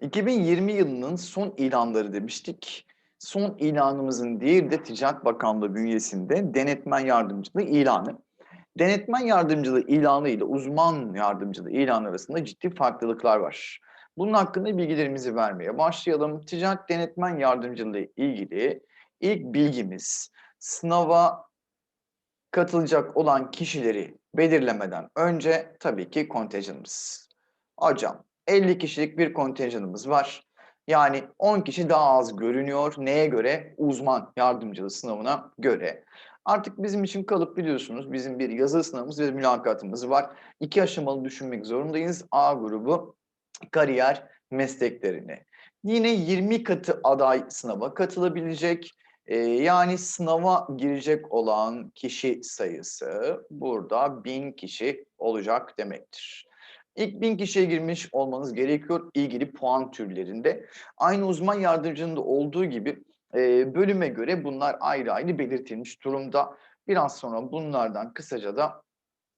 2020 yılının son ilanları demiştik. Son ilanımızın diğeri de Ticaret Bakanlığı bünyesinde denetmen yardımcılığı ilanı. Denetmen yardımcılığı ilanı ile uzman yardımcılığı ilanı arasında ciddi farklılıklar var. Bunun hakkında bilgilerimizi vermeye başlayalım. Ticaret denetmen yardımcılığı ilgili ilk bilgimiz sınava katılacak olan kişileri belirlemeden önce tabii ki kontenjanımız. Hocam 50 kişilik bir kontenjanımız var. Yani 10 kişi daha az görünüyor. Neye göre? Uzman yardımcılığı sınavına göre. Artık bizim için kalıp biliyorsunuz bizim bir yazılı sınavımız ve mülakatımız var. İki aşamalı düşünmek zorundayız. A grubu kariyer mesleklerini. Yine 20 katı aday sınava katılabilecek. Ee, yani sınava girecek olan kişi sayısı burada 1000 kişi olacak demektir. İlk 1000 kişiye girmiş olmanız gerekiyor ilgili puan türlerinde. Aynı uzman yardımcında olduğu gibi e, bölüme göre bunlar ayrı ayrı belirtilmiş durumda. Biraz sonra bunlardan kısaca da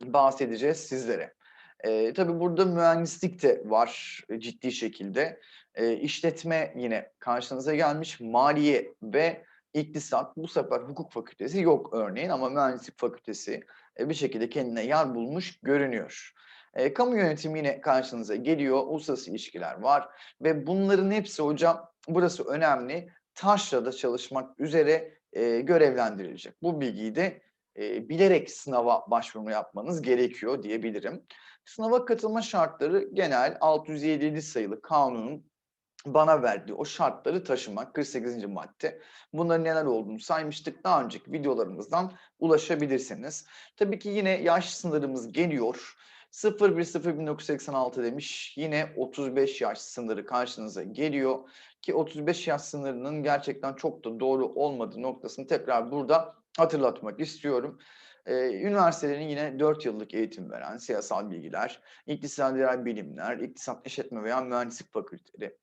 bahsedeceğiz sizlere. E, tabii burada mühendislik de var ciddi şekilde. E, işletme yine karşınıza gelmiş. Maliye ve iktisat bu sefer hukuk fakültesi yok örneğin ama mühendislik fakültesi e, bir şekilde kendine yer bulmuş görünüyor. E, kamu yönetimi yine karşınıza geliyor. Uluslararası ilişkiler var ve bunların hepsi hocam burası önemli. Taşra'da çalışmak üzere e, görevlendirilecek. Bu bilgiyi de e, bilerek sınava başvuru yapmanız gerekiyor diyebilirim. Sınava katılma şartları genel 657 sayılı kanunun bana verdiği o şartları taşımak 48. madde. Bunların neler olduğunu saymıştık. Daha önceki videolarımızdan ulaşabilirsiniz. Tabii ki yine yaş sınırımız geliyor. 01.01.1986 demiş. Yine 35 yaş sınırı karşınıza geliyor. Ki 35 yaş sınırının gerçekten çok da doğru olmadığı noktasını tekrar burada hatırlatmak istiyorum. Ee, üniversitelerin yine 4 yıllık eğitim veren siyasal bilgiler, iktisadi bilimler, iktisat işletme veya mühendislik fakülteleri,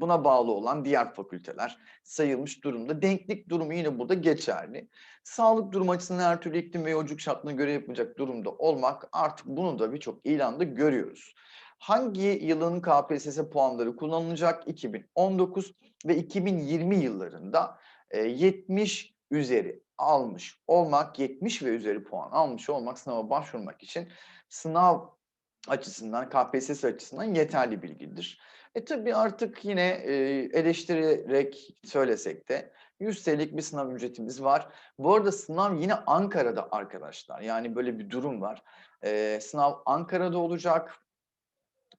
buna bağlı olan diğer fakülteler sayılmış durumda. Denklik durumu yine burada geçerli. Sağlık durumu açısından her türlü iklim ve yolculuk şartına göre yapılacak durumda olmak artık bunu da birçok ilanda görüyoruz. Hangi yılın KPSS puanları kullanılacak? 2019 ve 2020 yıllarında 70 üzeri almış olmak, 70 ve üzeri puan almış olmak sınava başvurmak için sınav açısından, KPSS açısından yeterli bilgidir. E tabii artık yine e, eleştirerek söylesek de 100 TL'lik bir sınav ücretimiz var. Bu arada sınav yine Ankara'da arkadaşlar. Yani böyle bir durum var. E, sınav Ankara'da olacak.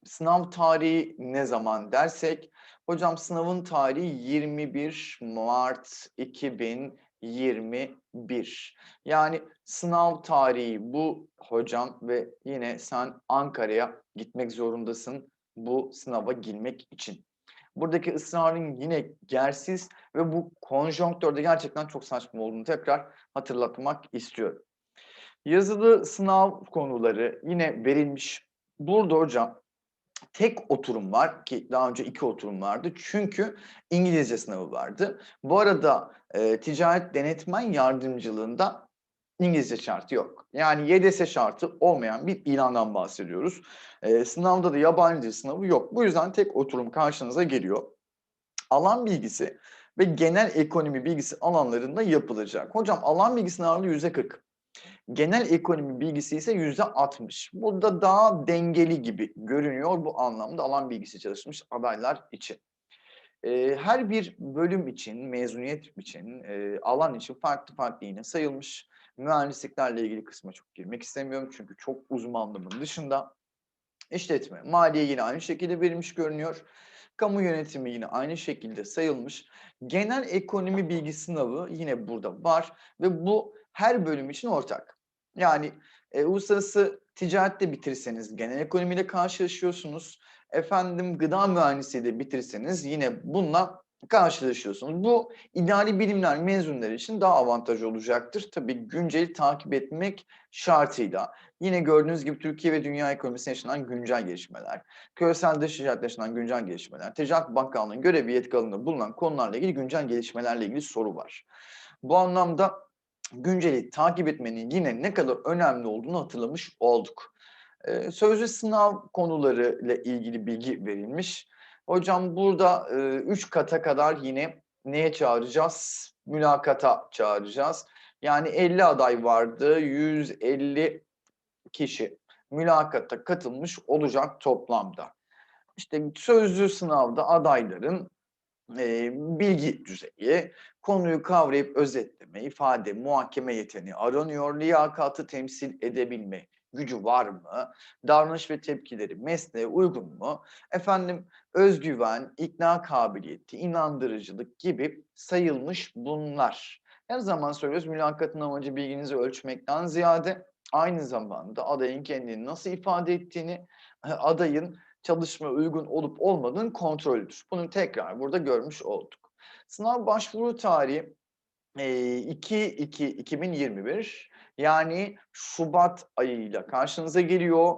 Sınav tarihi ne zaman dersek, hocam sınavın tarihi 21 Mart 2021. Yani sınav tarihi bu hocam ve yine sen Ankara'ya gitmek zorundasın bu sınava girmek için. Buradaki ısrarın yine gersiz ve bu konjonktörde gerçekten çok saçma olduğunu tekrar hatırlatmak istiyorum. Yazılı sınav konuları yine verilmiş. Burada hocam tek oturum var ki daha önce iki oturum vardı. Çünkü İngilizce sınavı vardı. Bu arada e, ticaret denetmen yardımcılığında İngilizce şartı yok. Yani YDS şartı olmayan bir ilandan bahsediyoruz. E, sınavda da yabancı dil sınavı yok. Bu yüzden tek oturum karşınıza geliyor. Alan bilgisi ve genel ekonomi bilgisi alanlarında yapılacak. Hocam alan bilgisinin ağırlığı yüzde 40. Genel ekonomi bilgisi ise yüzde 60. Burada daha dengeli gibi görünüyor bu anlamda alan bilgisi çalışmış adaylar için. E, her bir bölüm için, mezuniyet için, e, alan için farklı farklı yine sayılmış. Mühendisliklerle ilgili kısma çok girmek istemiyorum çünkü çok uzmanlığımın dışında. İşletme, maliye yine aynı şekilde verilmiş görünüyor. Kamu yönetimi yine aynı şekilde sayılmış. Genel ekonomi bilgi sınavı yine burada var ve bu her bölüm için ortak. Yani e, uluslararası ticarette bitirseniz genel ekonomiyle karşılaşıyorsunuz. Efendim gıda mühendisliği de bitirseniz yine bununla karşılaşıyorsunuz. Bu idari bilimler mezunları için daha avantaj olacaktır. Tabii günceli takip etmek şartıyla. Yine gördüğünüz gibi Türkiye ve dünya ekonomisinde yaşanan güncel gelişmeler, küresel dış ticaret yaşanan güncel gelişmeler, Ticaret Bakanlığı'nın görev ve yetki bulunan konularla ilgili güncel gelişmelerle ilgili soru var. Bu anlamda günceli takip etmenin yine ne kadar önemli olduğunu hatırlamış olduk. Eee, sözlü sınav konuları ile ilgili bilgi verilmiş. Hocam burada, eee, 3 kata kadar yine neye çağıracağız? Mülakata çağıracağız. Yani 50 aday vardı, 150 kişi mülakata katılmış olacak toplamda. İşte sözlü sınavda adayların, eee, bilgi düzeyi, konuyu kavrayıp özetleme, ifade, muhakeme yeteneği aranıyor, liyakatı temsil edebilme gücü var mı, davranış ve tepkileri mesleğe uygun mu, efendim özgüven, ikna kabiliyeti, inandırıcılık gibi sayılmış bunlar. Her zaman söylüyoruz mülakatın amacı bilginizi ölçmekten ziyade aynı zamanda adayın kendini nasıl ifade ettiğini, adayın çalışmaya uygun olup olmadığının kontrolüdür. Bunu tekrar burada görmüş olduk. Sınav başvuru tarihi eee 2-2-2021 yani şubat ayıyla karşınıza geliyor.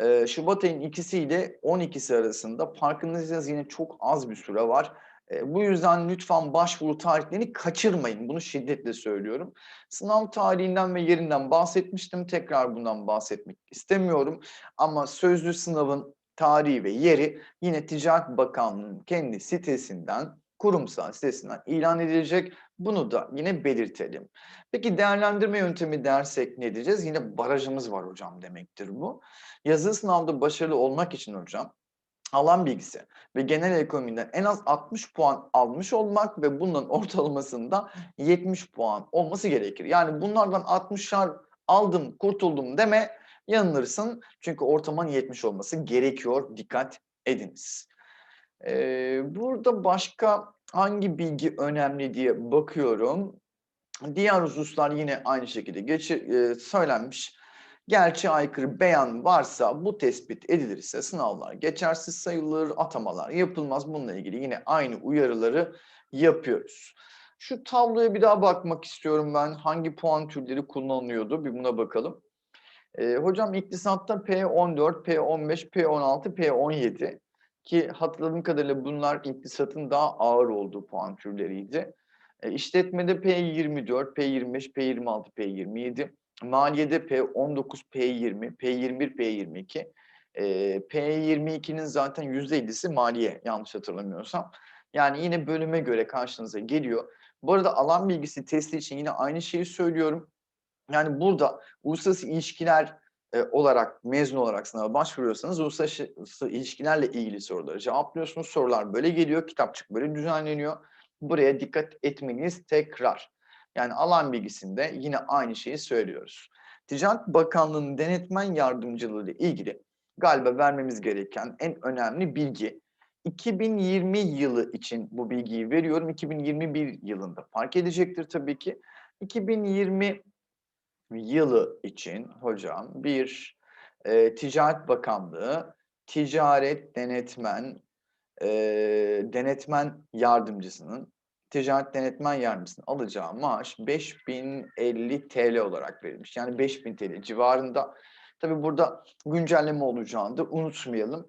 Eee, şubat ayının 2'si ile 12'si arasında farkındaysanız yine çok az bir süre var. Eee, bu yüzden lütfen başvuru tarihlerini kaçırmayın. Bunu şiddetle söylüyorum. Sınav tarihinden ve yerinden bahsetmiştim. Tekrar bundan bahsetmek istemiyorum. Ama sözlü sınavın tarihi ve yeri yine Ticaret Bakanlığı'nın kendi sitesinden, kurumsal sitesinden ilan edilecek. Bunu da yine belirtelim. Peki değerlendirme yöntemi dersek ne diyeceğiz? Yine barajımız var hocam demektir bu. Yazılı sınavda başarılı olmak için hocam alan bilgisi ve genel ekonomiden en az 60 puan almış olmak ve bunların ortalamasında 70 puan olması gerekir. Yani bunlardan 60'ar aldım, kurtuldum deme yanılırsın. Çünkü ortalamanın 70 olması gerekiyor. Dikkat ediniz. Eee, burada başka hangi bilgi önemli diye bakıyorum. Diğer hususlar yine aynı şekilde geçi eee, söylenmiş. Gerçeğe aykırı beyan varsa bu tespit edilirse sınavlar geçersiz sayılır, atamalar yapılmaz. Bununla ilgili yine aynı uyarıları yapıyoruz. Şu tabloya bir daha bakmak istiyorum ben. Hangi puan türleri kullanılıyordu? Bir buna bakalım. Eee, hocam iktisatta P14, P15, P16, P17 ki hatırladığım kadarıyla bunlar iktisatın daha ağır olduğu puan türleriydi. Eee, işletmede P24, P25, P26, P27, maliyede P19, P20, P21, P22. Eee, P22'nin zaten %50'si maliye yanlış hatırlamıyorsam. Yani yine bölüme göre karşınıza geliyor. Bu arada alan bilgisi testi için yine aynı şeyi söylüyorum. Yani burada uluslararası ilişkiler, eee, olarak, mezun olarak sınava başvuruyorsanız uluslararası ilişkilerle ilgili soruları cevaplıyorsunuz. Sorular böyle geliyor, kitapçık böyle düzenleniyor. Buraya dikkat etmeniz tekrar. Yani alan bilgisinde yine aynı şeyi söylüyoruz. Ticaret Bakanlığı'nın denetmen yardımcılığı ile ilgili galiba vermemiz gereken en önemli bilgi 2020 yılı için bu bilgiyi veriyorum. 2021 yılında fark edecektir tabii ki. 2020 yılı için hocam bir eee, Ticaret Bakanlığı ticaret denetmen eee, denetmen yardımcısının ticaret denetmen yardımcısının alacağı maaş 5.050 TL olarak verilmiş. Yani 5.000 TL civarında. Tabii burada güncelleme olacağını da unutmayalım.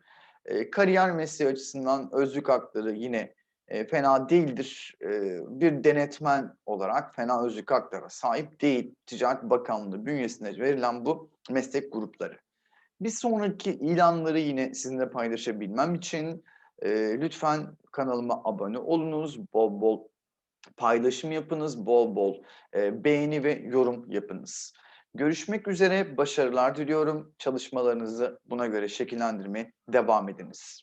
Eee, kariyer mesleği açısından özlük hakları yine eee, fena değildir. Eee, bir denetmen olarak fena özlük haklara sahip değil. Ticaret Bakanlığı bünyesinde verilen bu meslek grupları. Bir sonraki ilanları yine sizinle paylaşabilmem için eee, lütfen kanalıma abone olunuz. Bol bol paylaşım yapınız, bol bol eee, beğeni ve yorum yapınız. Görüşmek üzere, başarılar diliyorum. Çalışmalarınızı buna göre şekillendirmeye devam ediniz.